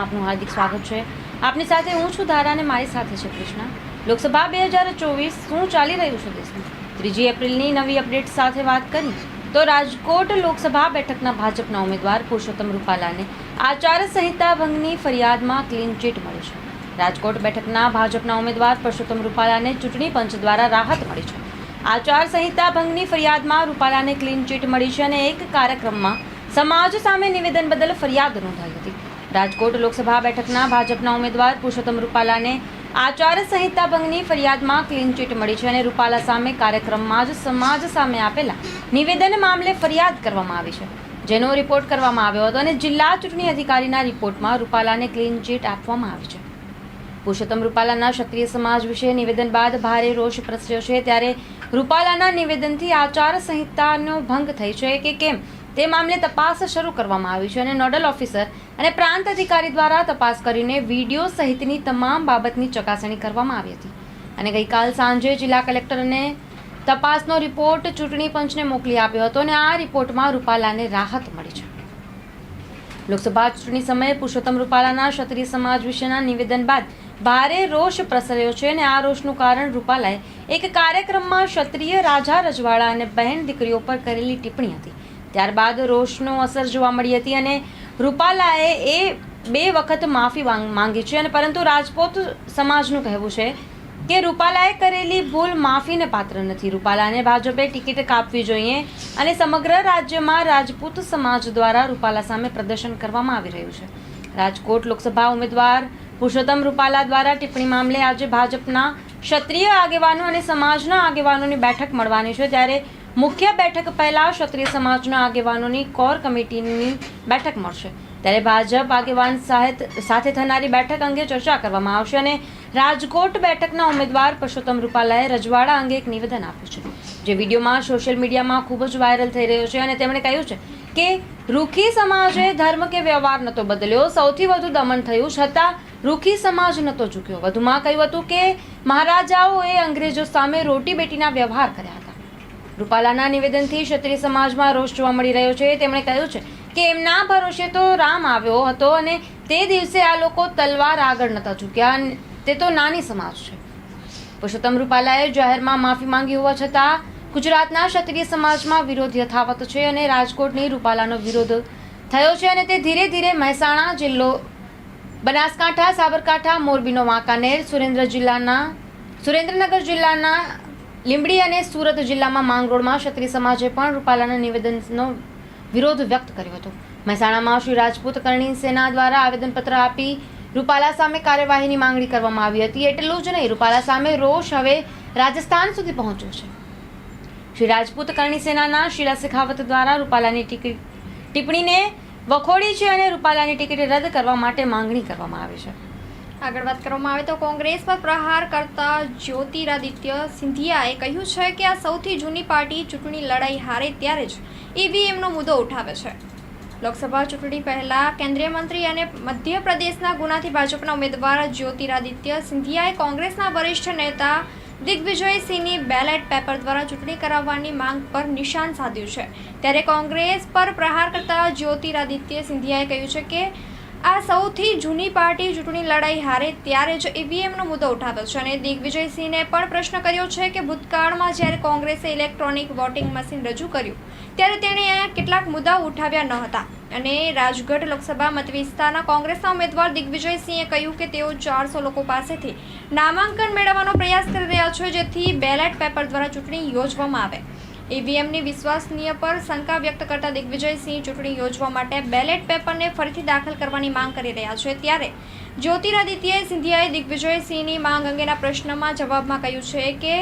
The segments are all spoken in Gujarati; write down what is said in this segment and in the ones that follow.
આપનું હાર્દિક સ્વાગત છે. આપની સાથે હું છું ધારા અને મારી સાથે છે કૃષ્ણા. લોકસભા બે હજાર ચોવીસ શું ચાલી રહ્યું છે દેશમાં? ત્રીજી એપ્રિલની નવી અપડેટ સાથે વાત કરી તો રાજકોટ લોકસભા બેઠકના ભાજપના ઉમેદવાર પુરુષોત્તમ રૂપાલાને આચાર ભંગની ફરિયાદમાં ક્લીન ચીટ મળી છે. રાજકોટ બેઠકના ભાજપના ઉમેદવાર પુરુષોત્તમ રૂપાલાને ચૂંટણી પંચ દ્વારા રાહત મળી છે. આચાર સંહિતા ભંગની ફરિયાદમાં રૂપાલાને ક્લીન ચીટ મળી છે અને એક કાર્યક્રમમાં સમાજ સામે નિવેદન બદલ ફરિયાદ નોંધાઈ હતી. રાજકોટ લોકસભા બેઠકના ભાજપના ઉમેદવાર પુરુષોત્તમ રૂપાલાને આચાર સંહિતા ભંગની ફરિયાદમાં ક્લીન ચીટ મળી છે અને રૂપાલા સામે કાર્યક્રમમાં જ સમાજ સામે આપેલા નિવેદન મામલે ફરિયાદ કરવામાં આવી છે, જેનો રિપોર્ટ કરવામાં આવ્યો હતો અને જિલ્લા ચૂંટણી અધિકારીના રિપોર્ટમાં રૂપાલાને ક્લીન ચીટ આપવામાં આવી છે. પુરુષોત્તમ રૂપાલાના ક્ષત્રિય સમાજ વિશે નિવેદન બાદ ભારે રોષ પ્રસર્યો છે, ત્યારે રૂપાલાના નિવેદનથી આચાર સંહિતાનો ભંગ થઈ છે કે કેમ? તે મામલે તપાસ શરૂ કરવામાં આવી છે અને નોડલ ઓફિસર અને પ્રાંત અધિકારી દ્વારા તપાસ કરીને વીડિયો સહિતની તમામ બાબતની ચકાસણી કરવામાં આવી હતી. અને ગઈકાલ સાંજે જિલ્લા કલેક્ટરને તપાસનો રિપોર્ટ ચૂંટણી પંચને મોકલી આપ્યો હતો અને આ રિપોર્ટમાં રૂપાલાને રાહત મળી છે. લોકસભા ચૂંટણી સમયે પુરુષોત્તમ રૂપાલાના ક્ષત્રિય સમાજ વિશેના નિવેદન બાદ ભારે રોષ પ્રસર્યો છે અને આ રોષનું કારણ રૂપાલાએ એક કાર્યક્રમમાં ક્ષત્રિય રાજા રજવાડા અને બહેન દીકરીઓ પર કરેલી ટિપ્પણી હતી. ત્યારબાદ રોષનો અસર જોવા મળી હતી અને રૂપાલાએ એ બે વખત માફી માંગ- છે અને પરંતુ રાજપૂત સમાજનું કહેવું છે કે રૂપાલાએ કરેલી ભૂલ માફીને પાત્ર નથી. રૂપાલાને ભાજપે ટિકિટ કાપવી જોઈએ અને સમગ્ર રાજ્યમાં રાજપૂત સમાજ દ્વારા રૂપાલા સામે પ્રદર્શન કરવામાં આવી રહ્યું છે. રાજકોટ લોકસભા ઉમેદવાર પુરુષોત્તમ રૂપાલા દ્વારા ટિપ્પણી મામલે આજે ભાજપના ક્ષત્રિય આગેવાનો અને સમાજના આગેવાનોની બેઠક મળવાની છે. ત્યારે મુખ્ય બેઠક પહેલા ક્ષત્રિય સમાજના આગેવાનોની કોર કમિટીની બેઠક મળશે. ત્યારે ભાજપ આગેવાન સાથે થનારી બેઠક અંગે ચર્ચા કરવામાં આવશે અને રાજકોટ બેઠકના ઉમેદવાર પુરુષોત્તમ રૂપાલાએ રજવાડા અંગે એક નિવેદન આપ્યું છે. જે વિડીયોમાં સોશિયલ મીડિયામાં ખૂબ જ વાયરલ થઈ રહ્યો છે અને તેમણે કહ્યું છે કે રૂખી સમાજે ધર્મ કે વ્યવહાર નહોતો બદલ્યો, સૌથી વધુ દમન થયું છતાં રૂખી સમાજ નહોતો ઝૂક્યો વધુમાં કહ્યું હતું કે મહારાજાઓએ અંગ્રેજો સામે રોટી બેટીના વ્યવહાર કર્યા હતા. રૂપાલાના નિવેદનથી ક્ષત્રિય સમાજમાં રોષ જોવા મળી રહ્યો છે. તેમણે કહ્યું છે કે એમના ભરોસે તો રામ આવ્યો હતો અને તે દિવસે આ લોકો તલવાર આગળ નતા ચૂક્યા તે તો નાની સમાજ છે. પુરુષોત્તમ રૂપાલાએ જાહેરમાં માફી માંગી હોવા છતાં ગુજરાતના ક્ષત્રિય સમાજમાં વિરોધ યથાવત છે અને રાજકોટની રૂપાલાનો વિરોધ થયો છે અને તે ધીરે ધીરે મહેસાણા જિલ્લો, બનાસકાંઠા, સાબરકાંઠા, મોરબીનો વાંકાનેર, સુરેન્દ્ર જિલ્લાના, સુરેન્દ્રનગર જિલ્લાના લીંબડી અને સુરત જિલ્લામાં માંગરોળમાં ક્ષત્રિય સમાજે પણ રૂપાલાના નિવેદનનો વિરોધ વ્યક્ત કર્યો હતો. મહેસાણામાં શ્રી રાજપૂત કરણી સેના દ્વારા આવેદનપત્ર આપી રૂપાલા સામે કાર્યવાહીની માંગણી કરવામાં આવી હતી. એટલું જ નહીં, રૂપાલા સામે રોષ હવે રાજસ્થાન સુધી પહોંચ્યો છે. શ્રી રાજપૂત કરણી સેનાના શીલા શેખાવત દ્વારા રૂપાલાની ટિકિટ ટિપ્પણીને વખોડી છે અને રૂપાલાની ટિકિટ રદ કરવા માટે માંગણી કરવામાં આવી છે. આગળ વાત કરવામાં આવે તો કોંગ્રેસ પર પ્રહાર કરતા જ્યોતિરાદિત્ય સિંધિયાએ કહ્યું છે કે આ સૌથી જૂની પાર્ટી ચૂંટણી લડાઈ હારે ત્યારે જ ઈવીએમનો મુદ્દો ઉઠાવે છે. લોકસભા ચૂંટણી પહેલા કેન્દ્રીય મંત્રી અને મધ્યપ્રદેશના ગુનાથી ભાજપના ઉમેદવાર જ્યોતિરાદિત્ય સિંધિયાએ કોંગ્રેસના વરિષ્ઠ નેતા દિગ્વિજયસિંહની બેલેટ પેપર દ્વારા ચૂંટણી કરાવવાની માંગ પર નિશાન સાધ્યું છે. ત્યારે કોંગ્રેસ પર પ્રહાર કરતા જ્યોતિરાદિત્ય સિંધિયાએ કહ્યું છે કે આ સૌથી જૂની પાર્ટી ચૂંટણી લડાઈ હારે ત્યારે જ ઈવીએમનો મુદ્દો ઉઠાવ્યો છે અને દિગ્વિજયસિંહને પણ પ્રશ્ન કર્યો છે કે ભૂતકાળમાં જ્યારે કોંગ્રેસે ઇલેક્ટ્રોનિક વોટિંગ મશીન રજૂ કર્યું, ત્યારે તેણે કેટલાક મુદ્દાઓ ઉઠાવ્યા ન હતા. અને રાજગઢ લોકસભા મતવિસ્તારના કોંગ્રેસના ઉમેદવાર દિગ્વિજયસિંહે કહ્યું કે તેઓ ચારસો લોકો પાસેથી નામાંકન મેળવવાનો પ્રયાસ કરી રહ્યા છે, જેથી બેલેટ પેપર દ્વારા ચૂંટણી યોજવામાં આવે. ઈવીએમની વિશ્વસનીય પર શંકા વ્યક્ત કરતા દિગ્વિજયસિંહ ચૂંટણી યોજવા માટે બેલેટ પેપરને ફરીથી દાખલ કરવાની માંગ કરી રહ્યા છે. ત્યારે જ્યોતિરાદિત્ય સિંધિયાએ દિગ્વિજયસિંહની માંગ અંગેના પ્રશ્નમાં જવાબમાં કહ્યું છે કે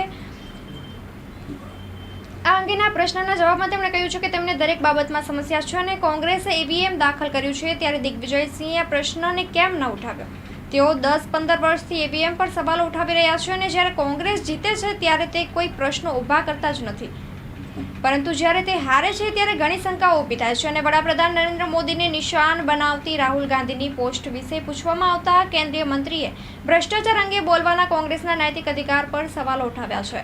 આ અંગેના પ્રશ્નના જવાબમાં તેમણે કહ્યું છે કે તેમને દરેક બાબતમાં સમસ્યા છે અને કોંગ્રેસે ઈવીએમ દાખલ કર્યું છે. ત્યારે દિગ્વિજયસિંહે આ પ્રશ્નને કેમ ન ઉઠાવ્યો? તેઓ દસ પંદર વર્ષથી ઈવીએમ પર સવાલો ઉઠાવી રહ્યા છે અને જ્યારે કોંગ્રેસ જીતે છે ત્યારે તે કોઈ પ્રશ્નો ઊભા કરતા જ નથી. પરંતુ જ્યારે તે હારે છે ત્યારે ઘણી શંકાઓ ઊભી થાય છે અને વડાપ્રધાન નરેન્દ્ર મોદીને નિશાન બનાવતી રાહુલ ગાંધીની પોસ્ટ વિશે પૂછવામાં આવતા કેન્દ્રીય મંત્રીએ ભ્રષ્ટાચાર અંગે બોલવાના કોંગ્રેસના નૈતિક અધિકાર પર સવાલો ઉઠાવ્યા છે.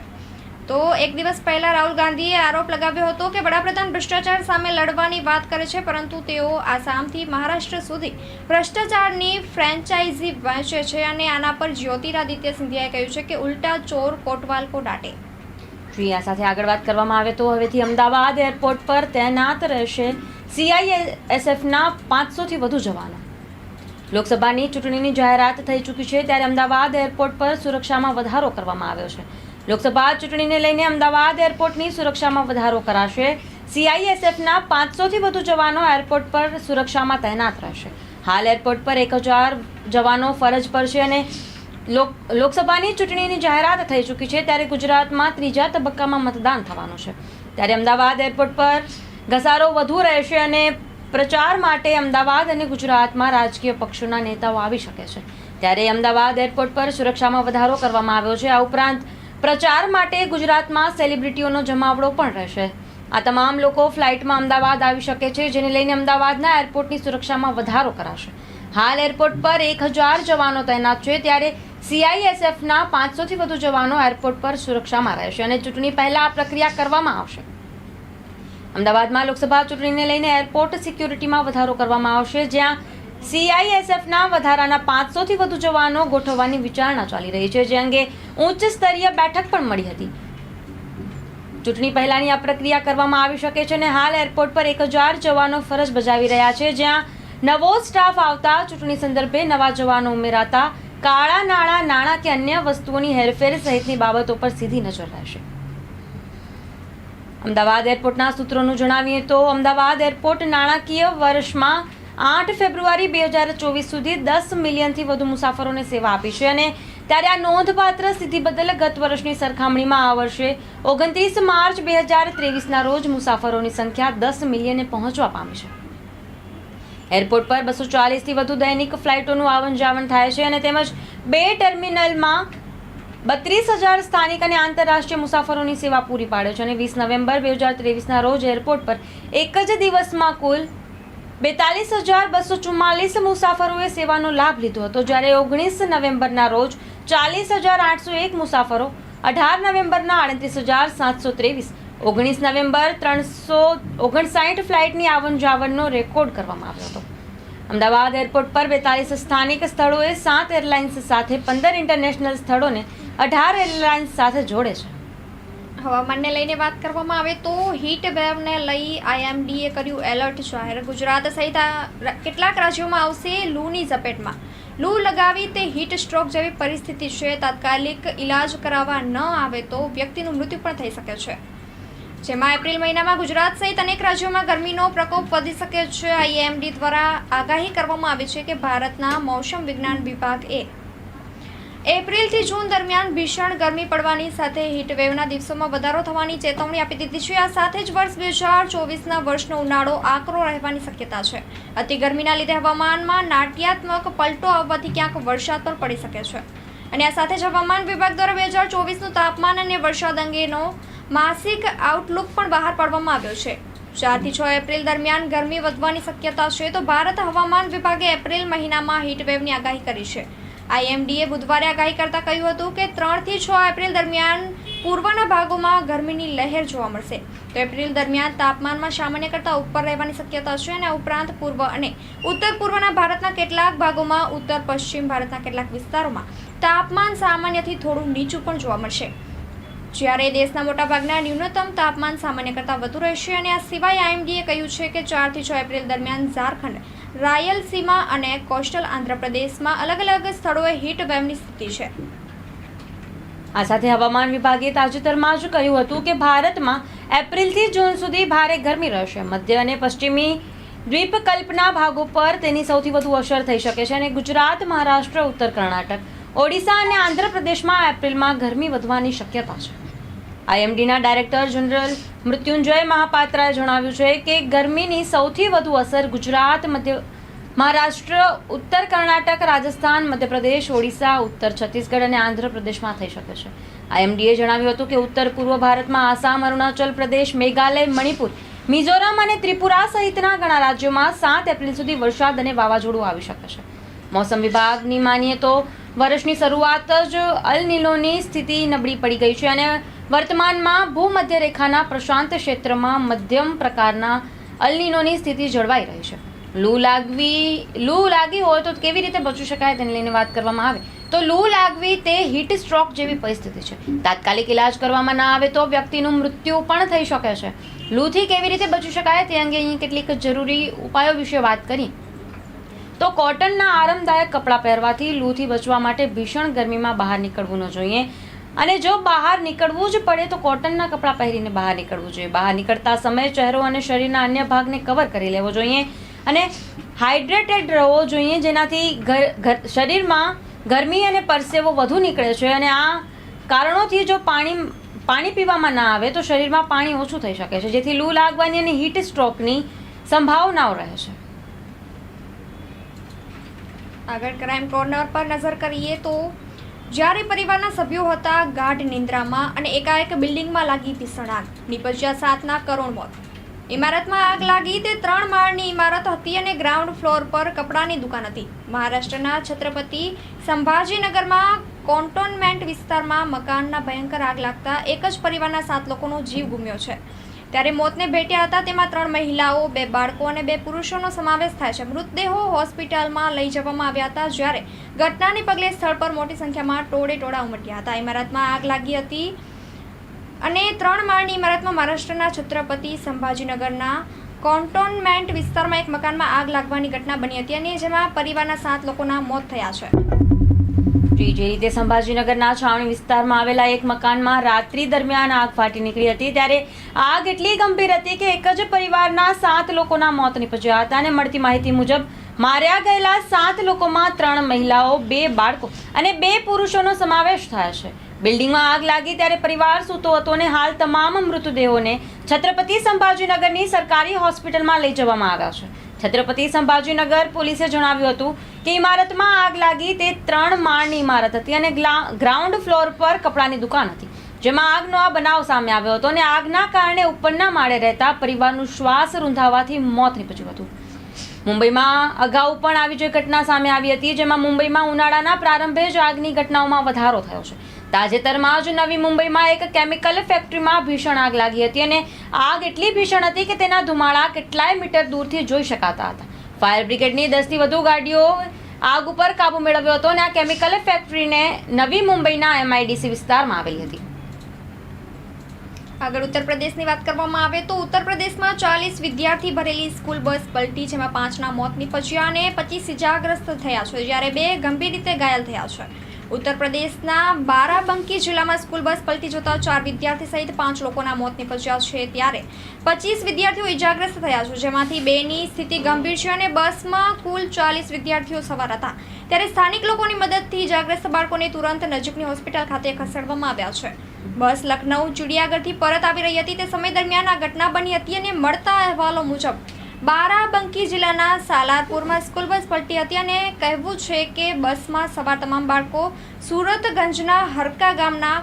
તો એક દિવસ પહેલા રાહુલ ગાંધીએ આરોપ લગાવ્યો હતો કે વડાપ્રધાન ભ્રષ્ટાચાર સામે લડવાની વાત કરે છે, પરંતુ તેઓ આસામથી મહારાષ્ટ્ર સુધી ભ્રષ્ટાચારની ફ્રેન્ચાઇઝી વહેંચે છે અને આના પર જ્યોતિરાદિત્ય સિંધિયાએ કહ્યું છે કે ઉલ્ટા ચોર કોટવાલ કો ડાટે આ સાથે આગળ વાત કરવામાં આવે તો હવેથી અમદાવાદ એરપોર્ટ પર તૈનાત રહેશે સીઆઈએસએફના પાંચસોથી વધુ જવાનો. લોકસભાની ચૂંટણીની જાહેરાત થઈ ચૂકી છે ત્યારે અમદાવાદ એરપોર્ટ પર સુરક્ષામાં વધારો કરવામાં આવ્યો છે. લોકસભા ચૂંટણીને લઈને અમદાવાદ એરપોર્ટની સુરક્ષામાં વધારો કરાશે. સીઆઈએસએફના પાંચસોથી વધુ જવાનો એરપોર્ટ પર સુરક્ષામાં તૈનાત રહેશે. હાલ એરપોર્ટ પર એક હજાર જવાનો ફરજ પર છે અને લોકસભાની ચૂંટણીની જાહેરાત થઈ ચૂકી છે ત્યારે ગુજરાતમાં ત્રીજા તબક્કામાં મતદાન થવાનું છે. ત્યારે અમદાવાદ એરપોર્ટ પર ઘસારો વધુ રહેશે અને પ્રચાર માટે અમદાવાદ અને ગુજરાતમાં રાજકીય પક્ષોના નેતાઓ આવી શકે છે. ત્યારે અમદાવાદ એરપોર્ટ પર સુરક્ષામાં વધારો કરવામાં આવ્યો છે. આ ઉપરાંત પ્રચાર માટે ગુજરાતમાં સેલિબ્રિટીઓનો જમાવડો પણ રહેશે. આ તમામ લોકો ફ્લાઇટમાં અમદાવાદ આવી શકે છે, જેને લઈને અમદાવાદના એરપોર્ટની સુરક્ષામાં વધારો કરાશે. હાલ એરપોર્ટ પર એક હજાર જવાનો તૈનાત છે. ત્યારે સીઆઈએસએફના પાંચસોથી વધુ જવાનો એરપોર્ટ પર સુરક્ષામાં રહેશે અને ચૂંટણી પહેલા આ પ્રક્રિયા કરવામાં આવશે. અમદાવાદમાં લોકસભા ચૂંટણીને લઈને એરપોર્ટ સિક્યુરિટીમાં વધારો કરવામાં આવશે, જ્યાં સીઆઈએસએફના વધારાના પાંચસોથી વધુ જવાનો ગોઠવવાની વિચારણા ચાલી રહી છે, જે અંગે ઉચ્ચ સ્તરીય બેઠક પણ મળી હતી. ચૂંટણી પહેલાની આ પ્રક્રિયા કરવામાં આવી શકે છે અને હાલ એરપોર્ટ પર એક હજાર જવાનો ફરજ બજાવી રહ્યા છે, જ્યાં નવો સ્ટાફ આવતા ચૂંટણી સંદર્ભે નવા જવાનો ઉમેરાતા કાળા નાણાં નાણાં કે અન્ય વસ્તુઓની હેરફેર સહિતની બાબતો પર સીધી નજર રહેશે. અમદાવાદ એરપોર્ટના સૂત્રોનું જણાવીએ તો અમદાવાદ એરપોર્ટ નાણાકીય વર્ષમાં આઠ ફેબ્રુઆરી બે હજાર ચોવીસ સુધી દસ મિલિયનથી વધુ મુસાફરોને સેવા આપી છે અને ત્યારે આ નોંધપાત્ર સ્થિતિ બદલ ગત વર્ષની સરખામણીમાં આ વર્ષે ઓગણત્રીસ માર્ચ બે હજાર ત્રેવીસના રોજ મુસાફરોની સંખ્યા દસ મિલિયને પહોંચવા પામી છે. એરપોર્ટ પર બસો ચાલીસથી વધુ દૈનિક ફ્લાઇટોનું આવન જાવન થાય છે અને તેમજ બે ટર્મિનલમાં બત્રીસ હજાર સ્થાનિક અને આંતરરાષ્ટ્રીય મુસાફરોની સેવા પૂરી પાડે છે અને વીસ નવેમ્બર બે હજાર ત્રેવીસના રોજ એરપોર્ટ પર એક જ દિવસમાં કુલ બેતાલીસ હજાર બસો ચુમ્માલીસ મુસાફરોએ સેવાનો લાભ લીધો હતો. જ્યારે ઓગણીસ નવેમ્બરના રોજ ચાલીસ હજાર આઠસો એક મુસાફરો, અઢાર નવેમ્બરના આડત્રીસ હજાર સાતસો ત્રેવીસ ઓગણીસ નવેમ્બર ત્રણસો ઓગણસાઠ ફ્લાઇટની આવન જાવનનો રેકોર્ડ કરવામાં આવ્યો હતો. અમદાવાદ એરપોર્ટ પર બેતાલીસ સ્થાનિક સ્થળોએ સાત એરલાઇન્સ સાથે પંદર ઇન્ટરનેશનલ સ્થળોને અઢાર એરલાઇન્સ સાથે જોડે છે. હવામાનને લઈને વાત કરવામાં આવે તો હીટ વેવને લઈ આઈએમડીએ કર્યું એલર્ટ. જાહેર ગુજરાત સહિત કેટલાક રાજ્યોમાં આવશે લૂની ઝપેટમાં. લૂ લગાવી તે હીટ સ્ટ્રોક જેવી પરિસ્થિતિ છે. તાત્કાલિક ઇલાજ કરાવવા ન આવે તો વ્યક્તિનું મૃત્યુ પણ થઈ શકે છે. જેમાં એપ્રિલ મહિનામાં ગુજરાત સહિત અનેક રાજ્યોમાં ગરમીનો પ્રકોપ વધી શકે છે. આઈએમડી દ્વારા આગાહી કરવામાં આવી છે કે ભારતના મોસમ વિજ્ઞાન વિભાગ એ એપ્રિલથી જૂન દરમિયાન ભીષણ ગરમી પડવાની સાથે હીટવેવના દિવસોમાં વધારો થવાની ચેતવણી આપી દીધી છે. આ સાથે જ વર્ષ બે હજાર ચોવીસના વર્ષનો ઉનાળો આકરો રહેવાની શક્યતા છે. અતિ ગરમીના લીધે હવામાનમાં નાટ્યાત્મક પલટો આવવાથી ક્યાંક વરસાદ પણ પડી શકે છે. અને આ સાથે જ હવામાન વિભાગ દ્વારા બે હજાર ચોવીસનું તાપમાન અને વરસાદ અંગેનો માસિક આઉટલુક પણ બહાર પાડવામાં આવ્યો છે. ચારથી છ એપ્રિલ દરમિયાન ગરમી વધવાની શક્યતા છે તો ભારત હવામાન વિભાગે એપ્રિલ મહિનામાં હીટવેવની આગાહી કરી છે. આઈએમડીએ બુધવારે આગાહી કરતા કહ્યું હતું કે ત્રણથી છ એપ્રિલ દરમિયાન પૂર્વના ભાગોમાં ગરમીની લહેર જોવા મળશે. તો એપ્રિલ દરમિયાન તાપમાનમાં સામાન્ય કરતાં ઉપર રહેવાની શક્યતા છે અને ઉપરાંત પૂર્વ અને ઉત્તર પૂર્વના ભારતના કેટલાક ભાગોમાં ઉત્તર પશ્ચિમ ભારતના કેટલાક વિસ્તારોમાં તાપમાન સામાન્યથી થોડું નીચું પણ જોવા મળશે. જ્યારે દેશના મોટાભાગના ન્યૂનતમ તાપમાન સામાન્ય કરતાં વધુ રહેશે અને આ સિવાય આઈએમડીએ કહ્યું છે કે ચારથી છ એપ્રિલ દરમિયાન ઝારખંડ રાયલસીમા અને કોસ્ટલ આંધ્રપ્રદેશમાં અલગ અલગ સ્થળોએ હીટ વેવની સ્થિતિ છે. આ સાથે હવામાન વિભાગે તાજેતરમાં જ કહ્યું હતું કે ભારતમાં એપ્રિલથી જૂન સુધી ભારે ગરમી રહેશે. મધ્ય અને પશ્ચિમી દ્વીપકલ્પના ભાગો પર તેની સૌથી વધુ અસર થઈ શકે છે અને ગુજરાત, મહારાષ્ટ્ર, ઉત્તર કર્ણાટક ઓડિશા અને આંધ્રપ્રદેશમાં એપ્રિલમાં ગરમી વધવાની શક્યતા છે. આઈએમડીના ડાયરેક્ટર જનરલ મૃત્યુંજય મહાપાત્રાએ જણાવ્યું છે કે ગરમીની સૌથી વધુ અસર ગુજરાત, મધ્ય મહારાષ્ટ્ર, ઉત્તર કર્ણાટક, રાજસ્થાન, મધ્યપ્રદેશ, ઓડિશા, ઉત્તર છત્તીસગઢ અને આંધ્રપ્રદેશમાં થઈ શકે છે. આઈએમડીએ જણાવ્યું હતું કે ઉત્તર પૂર્વ ભારતમાં આસામ, અરુણાચલ પ્રદેશ, મેઘાલય, મણિપુર, મિઝોરમ અને ત્રિપુરા સહિતના ઘણા રાજ્યોમાં સાત એપ્રિલ સુધી વરસાદ અને વાવાઝોડું આવી શકે છે. મોસમ વિભાગની માનીએ તો વર્ષની શરૂઆત જ અલ નીલોની સ્થિતિ નબળી પડી ગઈ છે અને વર્તમાનમાં ભૂમધ્ય રેખાના પ્રશાંત ક્ષેત્રમાં મધ્યમ પ્રકારના અલ્નિનોની સ્થિતિ જળવાઈ રહી છે. લૂ લાગવી, લૂ લાગી હોય તો કેવી રીતે બચી શકાય તેને લઈને વાત કરવામાં આવે? તો લૂ લાગવી તે હીટ સ્ટ્રોક જેવી પરિસ્થિતિ છે. તાત્કાલિક ઇલાજ કરવામાં ના આવે તો વ્યક્તિનું મૃત્યુ પણ થઈ શકે છે. લૂથી કેવી રીતે બચી શકાય તે અંગે અહીં કેટલીક જરૂરી ઉપાયો વિશે વાત કરી. તો કોટનના આરામદાયક કપડાં પહેરવાથી લૂથી બચવા માટે ભીષણ ગરમીમાં બહાર નીકળવું ન જોઈએ. અને જો બહાર નીકળવું જ પડે તો કોટનના કપડાં પહેરીને બહાર નીકળવું જોઈએ. બહાર નીકળતા સમયે ચહેરો અને શરીરના અન્ય ભાગને કવર કરી લેવો જોઈએ અને હાઇડ્રેટેડ રહેવો જોઈએ, જેનાથી શરીરમાં ગરમી અને પરસેવો વધુ નીકળે છે. અને આ કારણોથી જો પાણી પાણી પીવામાં ના આવે તો શરીરમાં પાણી ઓછું થઈ શકે છે, જેથી લૂ લાગવાની અને હીટ સ્ટ્રોકની સંભાવનાઓ રહે છે. આગળ ક્રાઇમ કોર્નર પર નજર કરીએ તો જ્યારે પરિવારના સભ્યો હતા, ગાઢ નિંદ્રામાં અને એકાએક બિલ્ડિંગમાં લાગી ભીષણ આગ નિપજ્યા સાતના કરોડ મોત. ઇમારતમાં આગ લાગી તે ત્રણ માળની ઇમારત હતી અને ગ્રાઉન્ડ ફ્લોર પર કપડાની દુકાન હતી. મહારાષ્ટ્રના છત્રપતિ સંભાજીનગરમાં કોન્ટોનમેન્ટ વિસ્તારમાં મકાનના ભયંકર આગ લાગતા એક જ પરિવારના સાત લોકોનો જીવ ગુમ્યો છે. ત્યારે મોતને ભેટ્યા હતા તેમાં ત્રણ મહિલાઓ, બે બાળકો અને બે પુરુષોનો સમાવેશ થાય છે. મૃતદેહો હોસ્પિટલમાં લઈ જવામાં આવ્યા હતા જ્યારે ઘટનાને પગલે સ્થળ પર મોટી સંખ્યામાં ટોળે ટોળા ઉમટ્યા હતા. ઇમારતમાં આગ લાગી હતી અને ત્રણ માળની ઇમારતમાં મહારાષ્ટ્રના છત્રપતિ સંભાજીનગરના કોન્ટોનમેન્ટ વિસ્તારમાં એક મકાનમાં આગ લાગવાની ઘટના બની હતી અને જેમાં પરિવારના સાત લોકોના મોત થયા છે. જી જે રીતે સંભાજીનગરના છાવણી વિસ્તારમાં આવેલા એક મકાનમાં રાત્રિ દરમિયાન આગ ફાટી નીકળી હતી, ત્યારે આગ એટલી ગંભીર હતી કે એક જ પરિવારના સાત લોકોના મોત નીપજ્યા હતા અને મળતી માહિતી મુજબ માર્યા ગયેલા સાત લોકોમાં ત્રણ મહિલાઓ, બે બાળકો અને બે પુરુષોનો સમાવેશ થાય છે. બિલ્ડિંગમાં આગ લાગી ત્યારે પરિવાર સૂતો હતો અને હાલ તમામ મૃતદેહોને છત્રપતિ સંભાજીનગરની સરકારી હોસ્પિટલમાં લઈ જવામાં આવ્યા છે. છત્રપતિ સંભાજીનગર પોલીસે જણાવ્યું હતું કે ઇમારતમાં આગ લાગી તે ત્રણ માળની ઇમારત હતી અને ગ્રાઉન્ડ ફ્લોર પર કપડાની દુકાન હતી, જેમાં આગનો આ બનાવ સામે આવ્યો હતો અને આગના કારણે ઉપરના માળે રહેતા પરિવારનું શ્વાસ રૂંધાવાથી મોત નીપજ્યું હતું. મુંબઈમાં અગાઉ પણ આવી જે ઘટના સામે આવી હતી, જેમાં મુંબઈમાં ઉનાળાના પ્રારંભે જ આગની ઘટનાઓમાં વધારો થયો છે. તાજેતરમાં જ નવી મુંબઈમાં એક કેમિકલ ફેક્ટરીમાં ભીષણ આગ લાગી હતી અને આગ એટલી ભીષણ હતી કે તેના ધુમાડા કેટલાય મીટર દૂરથી જોઈ શકાતા હતા. ફાયર બ્રિગેડની દસથી વધુ ગાડીઓ આગ ઉપર કાબુ મેળવ્યો હતો અને આ કેમિકલ ફેક્ટરીને નવી મુંબઈના એમઆઈડીસી વિસ્તારમાં આવેલી હતી. આગળ ઉત્તર પ્રદેશની વાત કરવામાં આવે તો ઉત્તર પ્રદેશમાં ચાલીસ વિદ્યાર્થી ભરેલી સ્કૂલ બસ પલટી, જેમાં પાંચના મોત નીપજ્યા અને પચીસ ઇજાગ્રસ્ત થયા છે, જ્યારે બે ગંભીર રીતે ઘાયલ થયા છે. ઉત્તર પ્રદેશના બારાબંકી જિલ્લામાં સ્કૂલ બસ પલટી જતા ચાર વિદ્યાર્થી સહિત પાંચ લોકોના મોત નીપજ્યા છે ત્યારે પચીસ વિદ્યાર્થીઓ ઇજાગ્રસ્ત થયા છે, જેમાંથી બેની સ્થિતિ ગંભીર છે અને બસમાં કુલ ચાલીસ વિદ્યાર્થીઓ સવાર હતા. ત્યારે સ્થાનિક લોકોની મદદથી ઇજાગ્રસ્ત બાળકોને તુરંત નજીકની હોસ્પિટલ ખાતે ખસેડવામાં આવ્યા છે. બસ લખનઉ ચુડિયાગઢથી પરત આવી રહી હતી. તે સમય દરમિયાન આ ઘટના બની હતી અને મળતા અહેવાલો મુજબ બારાબંકી જિલ્લાના સાલારપુરમાં સ્કૂલ બસ પલટી હતી અને કહેવું છે કે બસમાં સવાર તમામ બાળકો સુરતગંજના હરકા ગામના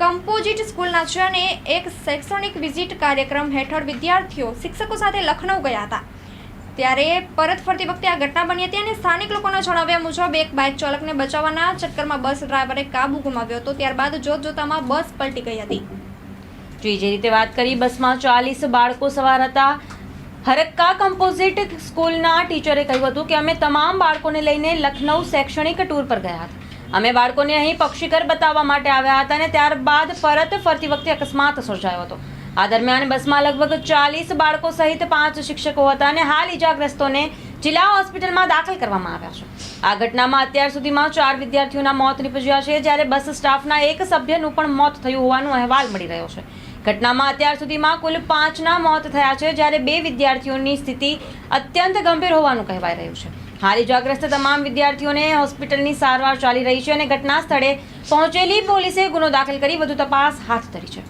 કમ્પોઝિટ સ્કૂલના છે અને એક શૈક્ષણિક વિઝિટ કાર્યક્રમ હેઠળ વિદ્યાર્થીઓ શિક્ષકો સાથે લખનઉ ગયા હતા. ત્યારે પરત ફરતી વખતે આ ઘટના બની હતી અને સ્થાનિક લોકોના જણાવ્યા મુજબ એક બાઇક ચાલકને બચાવવાના ચક્કરમાં બસ ડ્રાઈવરે કાબુ ગુમાવ્યો હતો, ત્યારબાદ જોત જોતામાં બસ પલટી ગઈ હતી. જે રીતે વાત કરી, બસમાં ચાલીસ બાળકો સવાર હતા. હરક્કા કમ્પોઝિટ સ્કૂલના ટીચરે કહ્યું હતું કે અમે તમામ બાળકોને લઈને લખનઉ શૈક્ષણિક ટૂર પર ગયા હતા. અમે બાળકોને અહીં પક્ષીઘર બતાવવા માટે આવ્યા હતા અને ત્યારબાદ પરત ફરતી વખતે અકસ્માત સર્જાયો હતો. આ દરમિયાન બસમાં લગભગ ચાલીસ બાળકો સહિત પાંચ શિક્ષકો હતા અને હાલ ઇજાગ્રસ્તોને જિલ્લા હોસ્પિટલમાં દાખલ કરવામાં આવ્યા છે. આ ઘટનામાં અત્યાર સુધીમાં ચાર વિદ્યાર્થીઓના મોત નીપજ્યા છે, જ્યારે બસ સ્ટાફના એક સભ્યનું પણ મોત થયું હોવાનો અહેવાલ મળી રહ્યો છે. ઘટનામાં અત્યાર સુધીમાં કુલ પાંચના મોત થયા છે, જ્યારે બે વિદ્યાર્થીઓની સ્થિતિ અત્યંત ગંભીર હોવાનું કહેવાય રહ્યું છે. હાલ ઇજાગ્રસ્ત તમામ વિદ્યાર્થીઓને હોસ્પિટલની સારવાર ચાલી રહી છે અને ઘટના સ્થળે પહોંચેલી પોલીસે ગુનો દાખલ કરી વધુ તપાસ હાથ ધરી છે.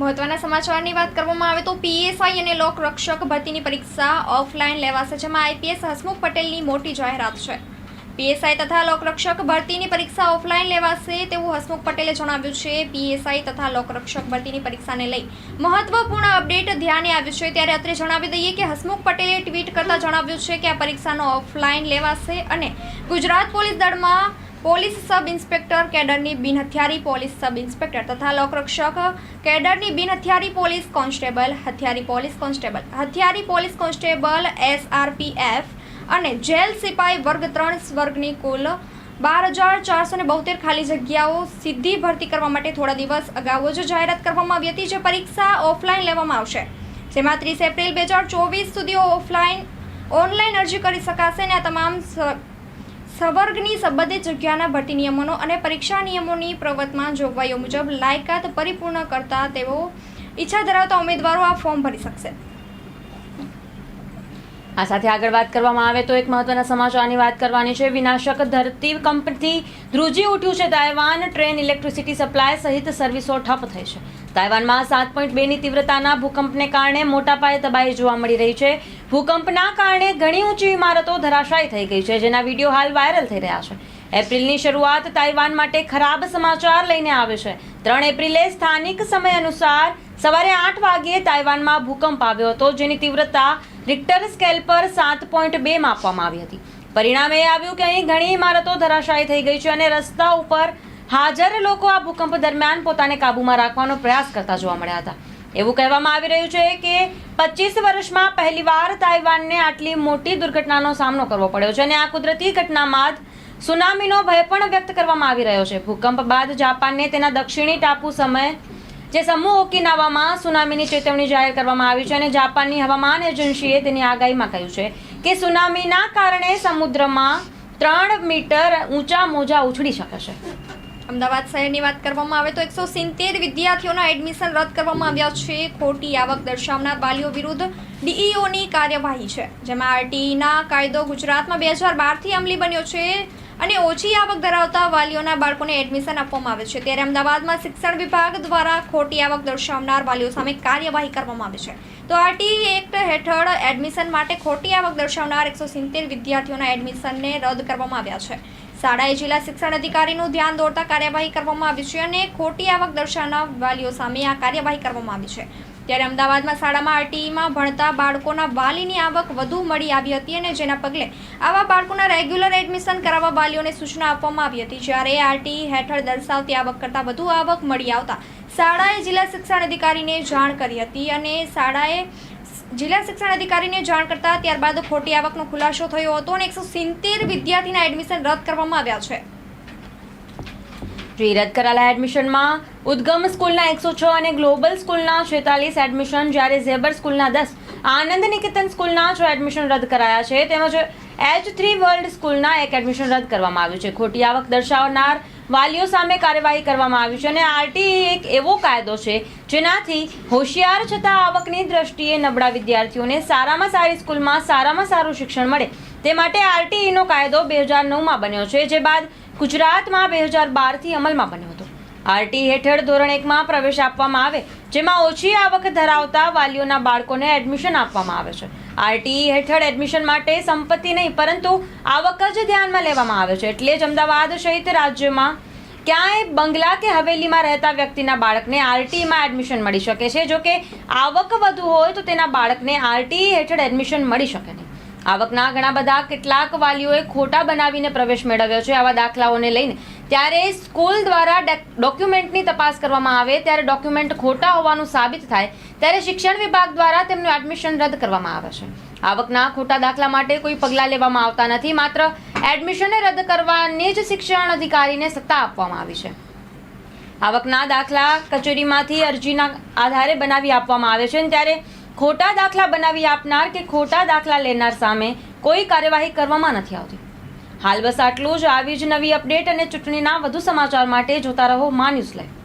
મહત્વના સમાચારની વાત કરવામાં આવે તો પીએસઆઈ અને લોક રક્ષક ભરતીની પરીક્ષા ઓફલાઈન લેવાશે, જેમાં આઈપીએસ હસમુખ પટેલની મોટી જાહેરાત છે. પીએસઆઈ તથા લોકરક્ષક ભરતીની પરીક્ષા ઓફલાઈન લેવાશે તેવું હસમુખ પટેલે જણાવ્યું છે. પીએસઆઈ તથા લોકરક્ષક ભરતીની પરીક્ષાને લઈ મહત્વપૂર્ણ અપડેટ ધ્યાને આવ્યું છે. ત્યારે અત્રે જણાવી દઈએ કે હસમુખ પટેલે ટ્વીટ કરતા જણાવ્યું છે કે આ પરીક્ષાનો ઓફલાઈન લેવાશે અને ગુજરાત પોલીસ દળમાં પોલીસ સબ ઇન્સ્પેક્ટર કેડરની બિન હથિયારી પોલીસ સબ ઇન્સ્પેક્ટર તથા લોકરક્ષક કેડરની બિન હથિયારી પોલીસ કોન્સ્ટેબલ, હથિયારી પોલીસ કોન્સ્ટેબલ, હથિયારી પોલીસ કોન્સ્ટેબલ, એસઆરપીએફ અને જેલ સિપાઈ વર્ગ ત્રણ વર્ગની કુલ બાર હજાર ચારસો ને બોતેર ખાલી જગ્યાઓ સીધી ભરતી કરવા માટે થોડા દિવસ અગાઉ જ જાહેરાત કરવામાં આવી હતી, જે પરીક્ષા ઓફલાઈન લેવામાં આવશે. જેમાં ત્રીસ એપ્રિલ બે હજાર ચોવીસ સુધી ઓફલાઈન, ઓનલાઈન અરજી કરી શકાશે અને આ તમામ સવર્ગની સંબંધિત જગ્યાના ભરતી નિયમોનો અને પરીક્ષા નિયમોની પ્રવર્તમાન જોગવાઈઓ મુજબ લાયકાત પરિપૂર્ણ કરતા તેઓ ઈચ્છા ધરાવતા ઉમેદવારો આ ફોર્મ ભરી શકશે. આ સાથે આગળ વાત કરવામાં આવે તો એક મહત્વના સમાચારની વાત કરવાની છે. વિનાશક ધરતી કંપની ધ્રુજી ઉઠ્યું છે. તાઇવાન ટ્રેન ઇલેક્ટ્રિસિટી સપ્લાય સહિત સર્વિસો ઠપ થઈ છે. તાઇવાનમાં સાત પોઈન્ટ બેની તીવ્રતાના ભૂકંપને કારણે મોટા પાયે તબાહી જોવા મળી રહી છે. ભૂકંપના કારણે ઘણી ઊંચી ઇમારતો ધરાશાયી થઈ ગઈ છે, જેના વીડિયો હાલ વાયરલ થઈ રહ્યા છે. એપ્રિલની શરૂઆત તાઇવાન માટે ખરાબ સમાચાર લઈને આવે છે. ત્રણ એપ્રિલે સ્થાનિક સમય અનુસાર સવારે આઠ વાગ્યે તાઇવાનમાં ભૂકંપ આવ્યો હતો, જેની તીવ્રતા રિક્ટર સ્કેલ પર સાત પોઈન્ટ બે માપવામાં આવી હતી. પરિણામે એ આવ્યું કે અહીં ઘણી ઇમારતો ધરાશાયી થઈ ગઈ છે અને રસ્તા ઉપર હાજર લોકો આ ભૂકંપ દરમિયાન પોતાને કાબૂમાં રાખવાનો પ્રયાસ કરતા જોવા મળ્યા હતા. એવું કહેવામાં આવી રહ્યું છે કે પચીસ વર્ષમાં પહેલીવાર તાઇવાનને આટલી મોટી દુર્ઘટનાનો સામનો કરવો પડ્યો છે અને આ કુદરતી ઘટનામાં જ સુનામીનો ભય પણ વ્યક્ત કરવામાં આવી રહ્યો છે. ભૂકંપ બાદ જાપાનને તેના દક્ષિણી ટાપુ સમય જે સમૂહ ઓકિનાવામાં સુનામીની ચેતવણી જાહેર કરવામાં આવી છે અને જાપાનની હવામાન એજન્સીએ તેની આગાહીમાં કહ્યું છે કે સુનામીના કારણે સમુદ્રમાં ત્રણ મીટર ઊંચા મોજા ઉછળી શકે છે. અમદાવાદ શહેરની વાત કરવામાં આવે તો એકસો સિત્તેર વિદ્યાર્થીઓના એડમિશન રદ કરવામાં આવ્યા છે. ખોટી આવક દર્શાવનાર વાલીઓ વિરુદ્ધ ડીઈઓની કાર્યવાહી છે, જેમાં આરટીઈના કાયદો ગુજરાતમાં બે હજાર બારથી અમલી બન્યો છે. અને ઓછી આવક ધરાવતા વાલીઓના બાળકોને એડમિશન આપવામાં આવે છે. ત્યારે અમદાવાદમાં શિક્ષણ વિભાગ દ્વારા ખોટી આવક દર્શાવનાર વાલીઓ સામે કાર્યવાહી કરવામાં આવે છે. તો આરટીઈ એક્ટ હેઠળ એડમિશન માટે ખોટી આવક દર્શાવનાર એકસો સિત્તેર વિદ્યાર્થીઓના એડમિશનને રદ કરવામાં આવ્યા છે. શાળાએ જિલ્લા શિક્ષણ અધિકારીનું ધ્યાન દોરતા કાર્યવાહી કરવામાં આવી છે અને ખોટી આવક દર્શાવનાર વાલીઓ સામે આ કાર્યવાહી કરવામાં આવી છે. ત્યારે અમદાવાદમાં શાળામાં આરટીઈમાં ભણતા બાળકોના વાલીની આવક વધુ મળી આવી હતી અને જેના પગલે આવા બાળકોના રેગ્યુલર એડમિશન કરાવવા વાલીઓને સૂચના આપવામાં આવી હતી. જ્યારે આરટીઈ હેઠળ દર્શાવતી આવક કરતાં વધુ આવક મળી આવતા શાળાએ જિલ્લા શિક્ષણ અધિકારીને જાણ કરી હતી અને શાળાએ જિલ્લા શિક્ષણ અધિકારીને જાણ કરતા ત્યારબાદ ખોટી આવકનો ખુલાસો થયો હતો અને એકસો સિત્તેર વિદ્યાર્થીના એડમિશન રદ કરવામાં આવ્યા છે. જે રદ કરાયેલા એડમિશનમાં ઉદ્ગમ સ્કૂલના એકસો છ અને ગ્લોબલ સ્કૂલના છેતાલીસ એડમિશન, જ્યારે ઝેબર સ્કૂલના દસ, આનંદ નિકેતન સ્કૂલના છ એડમિશન રદ કરાયા છે. તેમજ એચ થ્રી વર્લ્ડ સ્કૂલના એક એડમિશન રદ કરવામાં આવ્યું છે. ખોટી આવક દર્શાવનાર વાલીઓ સામે કાર્યવાહી કરવામાં આવી છે અને આરટીઈ એક એવો કાયદો છે જેનાથી હોશિયાર છતાં આવકની દ્રષ્ટિએ નબળા વિદ્યાર્થીઓને સારામાં સારી સ્કૂલમાં સારામાં સારું શિક્ષણ મળે. તે માટે આરટીઈનો કાયદો બે હજાર નવમાં બન્યો છે, જે બાદ ગુજરાતમાં બે હજાર બારથી અમલમાં બન્યો હતો. આરટી હેઠળ ધોરણ એકમાં પ્રવેશ આપવામાં આવે, જેમાં ઓછી આવક ધરાવતા વાલીઓના બાળકોને એડમિશન આપવામાં આવે છે. આરટી હેઠળ એડમિશન માટે સંપત્તિ નહીં, પરંતુ આવક જ ધ્યાનમાં લેવામાં આવે છે. એટલે જ અમદાવાદ સહિત રાજ્યમાં ક્યાંય બંગલા કે હવેલીમાં રહેતા વ્યક્તિના બાળકને આરટીમાં એડમિશન મળી શકે છે. જો કે આવક વધુ હોય તો તેના બાળકને આરટી હેઠળ એડમિશન મળી શકે નહીં. આવકના ઘણા બધા કેટલાક વાલીઓએ ખોટા બનાવીને પ્રવેશ મેળવ્યો છે આવા દાખલાઓને લઈને. ત્યારે સ્કૂલ દ્વારા ડોક્યુમેન્ટની તપાસ કરવામાં આવે, ત્યારે ડોક્યુમેન્ટ ખોટા હોવાનું સાબિત થાય, ત્યારે શિક્ષણ વિભાગ દ્વારા તેમનું એડમિશન રદ કરવામાં આવે છે. આવકના ખોટા દાખલા માટે કોઈ પગલાં લેવામાં આવતા નથી, માત્ર એડમિશનને રદ કરવાની જ શિક્ષણ અધિકારીને સત્તા આપવામાં આવી છે. આવકના દાખલા કચેરીમાંથી અરજીના આધારે બનાવી આપવામાં આવે છે ત્યારે ખોટા દાખલા બનાવી આપનાર કે ખોટા દાખલા લેનાર સામે કોઈ કાર્યવાહી કરવામાં નથી આવતી. હાલ બસ આટલું જ. આવી જ નવી અપડેટ અને ચૂંટણીના વધુ સમાચાર માટે જોતા રહો મા ન્યૂઝ લાઈવ.